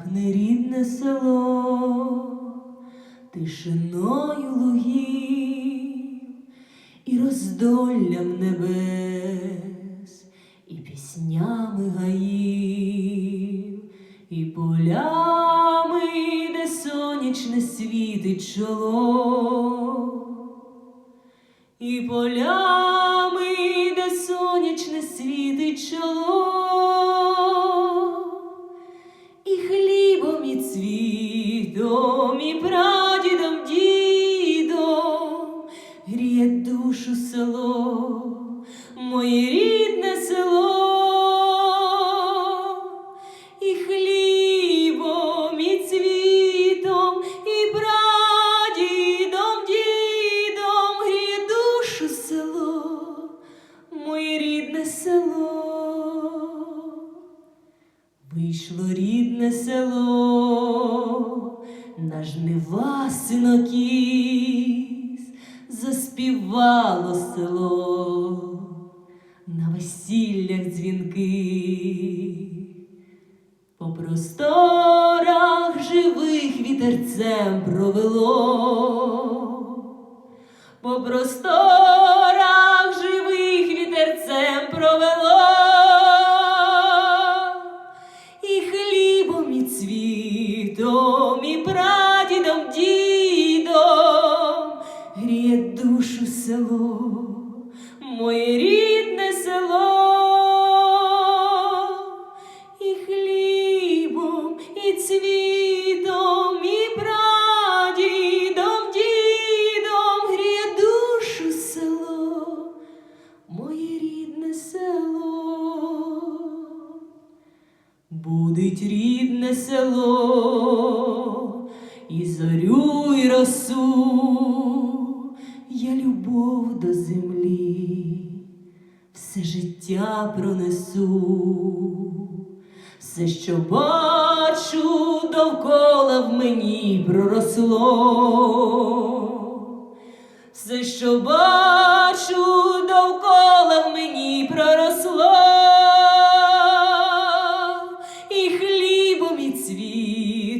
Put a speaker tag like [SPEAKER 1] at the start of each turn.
[SPEAKER 1] Пахне рідне село, тишиною лугів і роздоллям небес, і піснями гаїв, і полями, де сонячне світить чоло. І полями, де сонячне світить чоло, рідне село, і хлібом, і цвітом, і прадідом, дідом гріє душу село, моє рідне село. Вийшло рідне село, на жнива синокіс, заспівало село, весіллях дзвінки, по просторах живих вітерцем провело. По просторах живих вітерцем провело, і хлібом, і цвітом, і прадідом, дідом гріє душу село, моє рідне Будить рідне село, і зорю, і росу, я любов до землі, все життя пронесу, все, що бачу, довкола в мені проросло, все, що бачу,